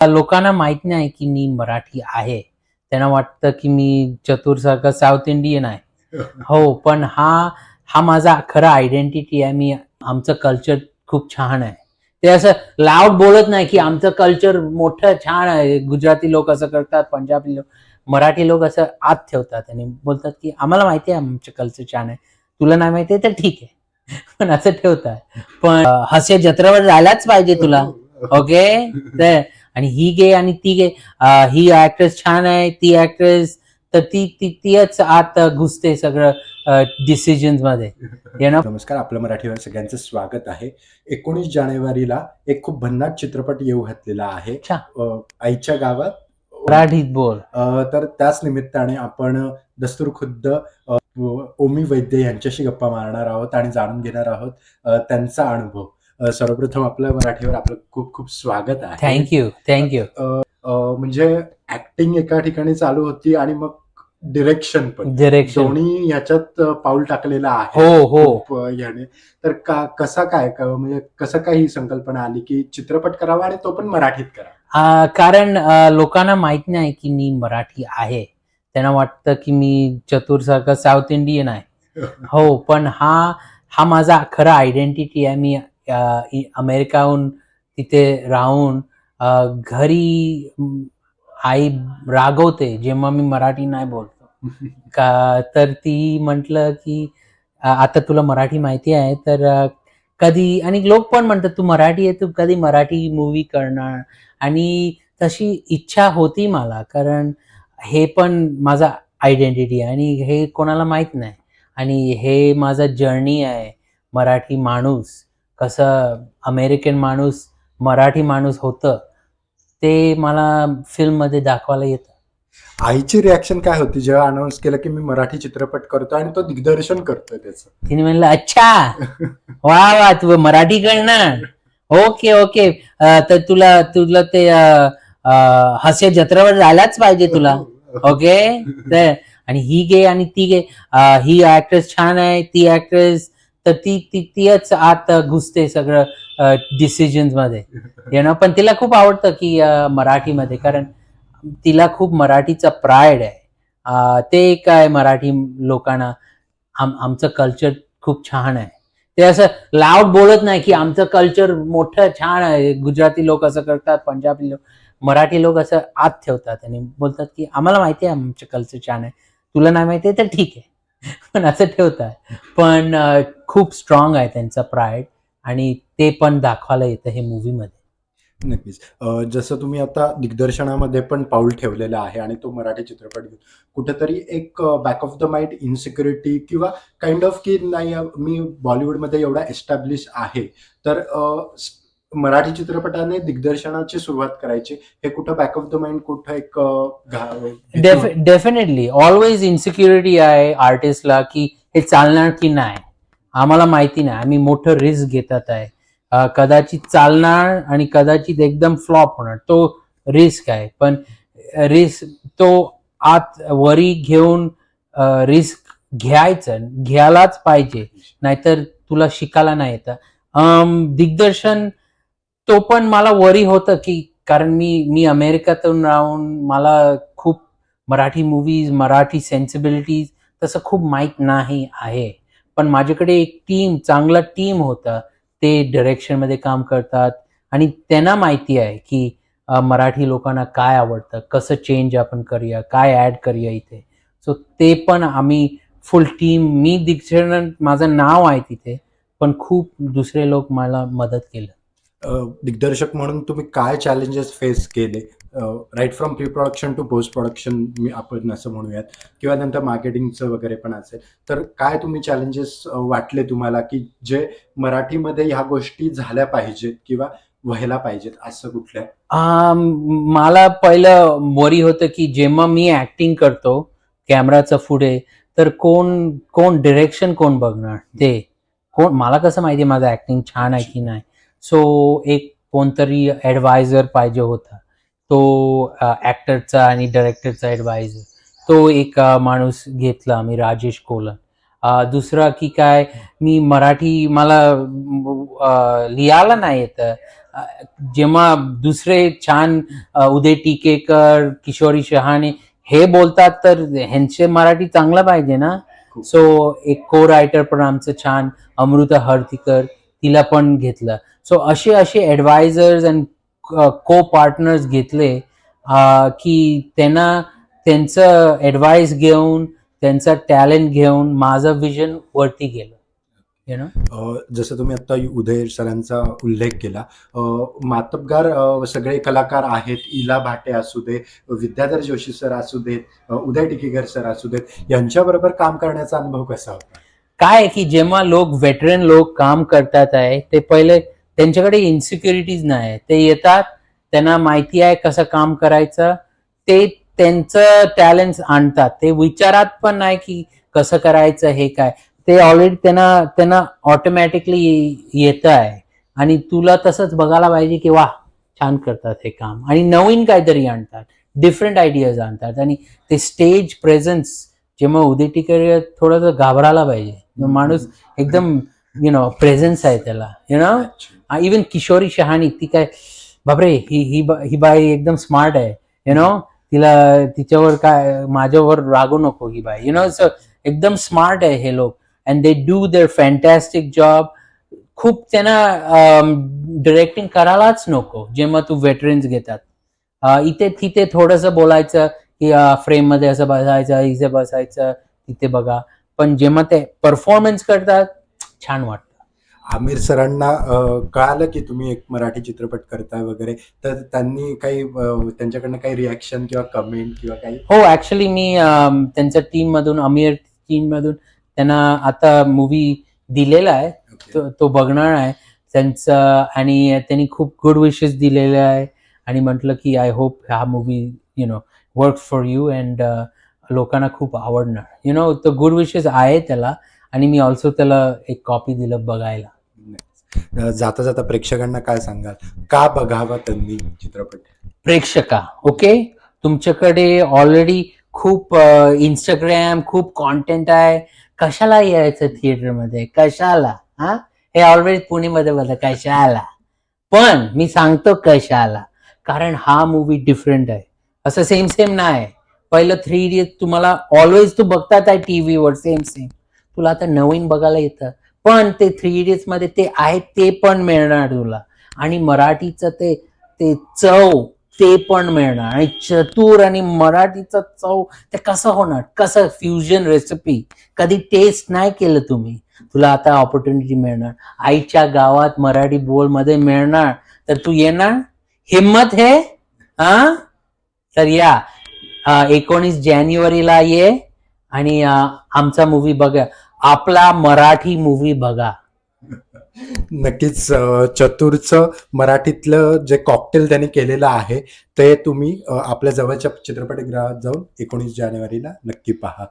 लोकांना माहीत नाही की मी मराठी आहे. त्यांना वाटतं की मी चतुरसारखं साऊथ इंडियन आहे. हो पण हा हा माझा खरा आयडेंटिटी आहे. मी आमचं कल्चर खूप छान आहे. ते असं लाऊड बोलत नाही की आमचं कल्चर मोठं छान आहे. गुजराती लोक असं करतात पंजाबी लोक मराठी लोक असं आत ठेवतात आणि बोलतात की आम्हाला माहिती आहे आमचं कल्चर छान आहे. तुला नाही माहिती आहे तर ठीक आहे. पण असं ठेवतात. पण अं, हास्य जत्रेवर जायलाच पाहिजे तुला. ओके तर आणि ही गे आणि ती गे ही ऍक्ट्रेस छान आहे ती ऍक्ट्रेस तर ती ती तीच आत घुसते सगळं डिसिजनमध्ये? नमस्कार आपलं मराठीवर सगळ्यांचं स्वागत आहे. एकोणीस जानेवारीला एक खूप भन्नाट चित्रपट येऊ घातलेला आहे. आईच्या गावात. मराठीत बोल. तर त्याच निमित्ताने आपण दस्तूर खुद्द ओमी वैद्य यांच्याशी गप्पा मारणार आहोत आणि जाणून घेणार आहोत त्यांचा अनुभव. सर्वप्रथम आपलं मराठीवर आपलं खूप खूप स्वागत आहे. थँक्यू थँक्यू म्हणजे ऍक्टिंग एका ठिकाणी चालू होती आणि मग डिरेक्शन पण. डिरेक्शन दोन्ही ह्याच्यात पाऊल टाकलेलं आहे. हो हो. ह्याने. तर का कसा काय क- म्हणजे कसं काय ही संकल्पना आली की चित्रपट करावा आणि तो पण मराठीत करा? कारण लोकांना माहीत नाही की मी मराठी आहे. त्यांना वाटतं की मी चतुरसारखं साऊथ इंडियन आहे. हो पण हा हा माझा खरा आयडेंटिटी आहे. मी अमेरिकाहून तिथे राहून घरी आई रागवते जेव्हा मी मराठी नाही बोलतो. का तर ती म्हटलं की आता तुला मराठी माहिती आहे तर कधी आणि लोक पण म्हणतात तू मराठी आहे तू कधी मराठी मूवी करणार? आणि तशी इच्छा होती मला कारण हे पण माझा आयडेंटिटी आहे आणि हे कोणाला माहीत नाही. आणि हे माझा जर्नी आहे मराठी माणूस. कसं अमेरिकन माणूस मराठी माणूस होतं ते मला फिल्ममध्ये दाखवायला येतं. आईची रिॲक्शन काय होती? जेव्हा अनाऊन्स केलं की मी मराठी चित्रपट करतो आणि तो दिग्दर्शन करतोय त्याचं. तिने म्हणलं अच्छा! वा वा तू मराठी करणार ओके ओके. अं, तर तुला तुला ते अं, अं, हास्य जत्रेवर जायलाच पाहिजे तुला. ओके. तर आणि ही गे आणि ती गे अं, ही ऍक्ट्रेस छान आहे ती ऍक्ट्रेस तर ती ती तीच आत घुसते सगळं डिसिजनमध्ये. येणं पण तिला खूप आवडतं की मराठीमध्ये. कारण तिला खूप मराठीचा प्राईड आहे. ते काय मराठी लोकांना आम आमचं कल्चर खूप छान आहे. ते असं लाऊड बोलत नाही की आमचं कल्चर मोठं छान आहे. गुजराती लोक असं करतात पंजाबी लोक मराठी लोक असं आत ठेवतात आणि बोलतात की आम्हाला माहिती आहे आमचं कल्चर छान आहे. तुला नाही माहिती आहे तर ठीक आहे. पण असं ठेवतात. पण खूप स्ट्रॉंग आहे त्यांचा प्राईड आणि ते पण दाखवायला येतं हे मूवीमध्ये नक्कीच. जसं तुम्ही आता दिग्दर्शनामध्ये पण पाऊल ठेवलेलं आहे आणि तो मराठी चित्रपट घेऊन कुठेतरी एक back of the mind insecurity किंवा काइंड ऑफ की नाही मी बॉलिवूडमध्ये एवढा एस्टॅब्लिश आहे. तर मराठी चित्रपटाने दिग्दर्शनाची सुरुवात करायची. हे कुठं बॅक ऑफ द माइंड कुठं एक? डेफिनेटली ऑलवेज इन्सिक्युरिटी आहे आर्टिस्टला की हे चालणार की नाही? आम्हाला माहिती नाही. आम्ही मोठं रिस्क घेतात आहे. कदाचित चालणार आणि कदाचित एकदम फ्लॉप होणार. तो रिस्क आहे. पण रिस्क तो आत वरी घेऊन रिस्क घ्यायचं घ्यायलाच पाहिजे. नाहीतर तुला शिकायला नाही येतं. दिग्दर्शन तो पण मला वरी होतं की कारण मी मी अमेरिकेतून राहून मला खूप मराठी मूवीज मराठी सेन्सिबिलिटीज तसं खूप माहीत नाही आहे. पण माझ्याकडे एक टीम चांगला टीम होता. ते डिरेक्शनमध्ये काम करतात. आणि त्यांना माहिती आहे की मराठी लोकांना काय आवडतं कसं चेंज आपण करूया काय ॲड करूया इथे. सो ते पण आम्ही फुल टीम मी दिग्दर्शन माझं नाव आहे तिथे पण खूप दुसरे लोक मला मदत केलं. दिग्दर्शक म्हणून तुम्ही काय चॅलेंजेस फेस केले? Right from pre production to post production मी आपण असं म्हणूयात. किंवा नंतर मार्केटिंगचं वगैरे पण असेल. तर काय तुम्ही चॅलेंजेस वाटले तुम्हाला की जे मराठीमध्ये ह्या गोष्टी झाल्या पाहिजेत किंवा व्हायला पाहिजेत असं कुठल्या? मला पहिलं मोरी होतं की जेव्हा मी ऍक्टिंग करतो कॅमेराचं पुढे तर कोण कोण डिरेक्शन कोण बघणार? ते. कोण मला कसं माहिती माझं ऍक्टिंग छान आहे की नाही? सो एक कोणतरी ऍडवायझर पाहिजे होता. तो ऍक्टरचा आणि डायरेक्टरचा ऍडवायझर तो एक माणूस घेतला आम्ही राजेश कोलन. दुसरा की काय मी मराठी मला लिहायला नाही येतं. जेव्हा दुसरे छान उदय टिकेकर किशोरी शहाणे हे बोलतात तर ह्यांचे मराठी चांगलं पाहिजे ना. सो एक को रायटर पण आमचं छान अमृता हर्तीकर. तिला पण घेतलं. सो असे असे ॲडवायझर्स अँड को पार्टनर्स घेतले uh, की त्यांना त्यांचं ॲडवाईस घेऊन त्यांचं टॅलेंट घेऊन माझं विजन वरती गेलं. जसं तुम्ही आता उदय सरांचा उल्लेख केला मातबगार सगळे कलाकार आहेत इला भाटे असू दे विद्याधर जोशी सर असू देत उदय टिकेकर सर असू देत यांच्याबरोबर काम करण्याचा अनुभव कसा होता? काय आहे की जेव्हा लोक वेटरन लोक काम करतात आहे ते पहिले त्यांच्याकडे इन्सिक्युरिटीज नाही ते येतात त्यांना माहिती आहे कसं काम करायचं ते त्यांचं टॅलेंट आणतात. ते विचारात पण नाही की कसं करायचं हे काय. ते ऑलरेडी त्यांना त्यांना ऑटोमॅटिकली येत आहे. आणि तुला तसंच बघायला पाहिजे की वा छान करतात हे काम. आणि नवीन काहीतरी आणतात डिफरंट आयडियाज आणतात. आणि ते स्टेज प्रेझन्स जेव्हा उदय टिकर थोडंसं घाबरायला पाहिजे. माणूस एकदम यु नो प्रेझेन्स आहे त्याला you know even Kishori Shahani ती काय बापरे ही ही ही बाई एकदम स्मार्ट आहे यु नो तिला तिच्यावर काय माझ्यावर रागू नको ही बाई यु नो सो एकदम स्मार्ट आहे हे लोक. And they do their fantastic job खूप त्यांना डिरेक्टिंग करायलाच नको जेव्हा तू वेटरन्स घेतात. अं, इथे तिथे थोडंसं बोलायचं की फ्रेममध्ये असं बसायचं इथे बसायचं तिथे बघा. पण जेव्हा ते परफॉर्मन्स करतात छान वाटतं. आमिर सरांना कळालं की तुम्ही एक मराठी चित्रपट करताय वगैरे तर त्यांनी काही त्यांच्याकडनं काही रिॲक्शन किंवा कमेंट किंवा काही? हो ऍक्च्युली मी त्यांच्या टीम मधून अमीर टीम मधून त्यांना आता मूवी दिलेला आहे. तो तो बघणार आहे. त्यांचं आणि त्यांनी खूप गुड विशेस दिलेले आहे. आणि म्हटलं की आय होप हा movie you know work for you and लोकांना खूप आवडणार. यु नो तो गुड विशेस आहे त्याला आणि मी ऑल्सो त्याला एक कॉपी दिलं बघायला. जाता जाता प्रेक्षकांना काय सांगाल? का बघावा त्यांनी चित्रपट? प्रेक्षका ओके तुमच्याकडे ऑलरेडी खूप इंस्टाग्राम खूप कॉन्टेंट आहे. कशाला यायचं थिएटरमध्ये कशाला? हा? हे ऑलरेडी पुणेमध्ये बोलत कशाला? पण मी सांगतो कशाला. कारण हा मूवी डिफरंट आहे. असं सेम सेम नाही पहिलं थ्री इडियट तुम्हाला ऑलवेज तू बघतात आहे टीव्हीवर सेम सेम तुला आता नवीन बघायला येतं. पण ते थ्री इडियट्समध्ये ते आहे ते पण मिळणार तुला. आणि मराठीचं ते ते चव ते पण मिळणार. आणि चतुर आणि मराठीचं चव ते कसं होणार? कसं? फ्युजन रेसिपी कधी टेस्ट नाही केलं तुम्ही. तुला आता ऑपॉर्च्युनिटी मिळणार. आईच्या गावात मराठी बोलमध्ये मिळणार. तर तू येणार? हिम्मत हे? हा तर या एकोणीस जानेवारीला ये आणि आमचा मूवी बघा. आपला मराठी मूवी बघा. नक्कीच चतुरच चतुरचं मराठीतलं जे कॉकटेल त्यांनी केलेलं आहे ते तुम्ही आपल्या जवळच्या चित्रपटगृहात जाऊन एकोणीस जानेवारीला नक्की पहा.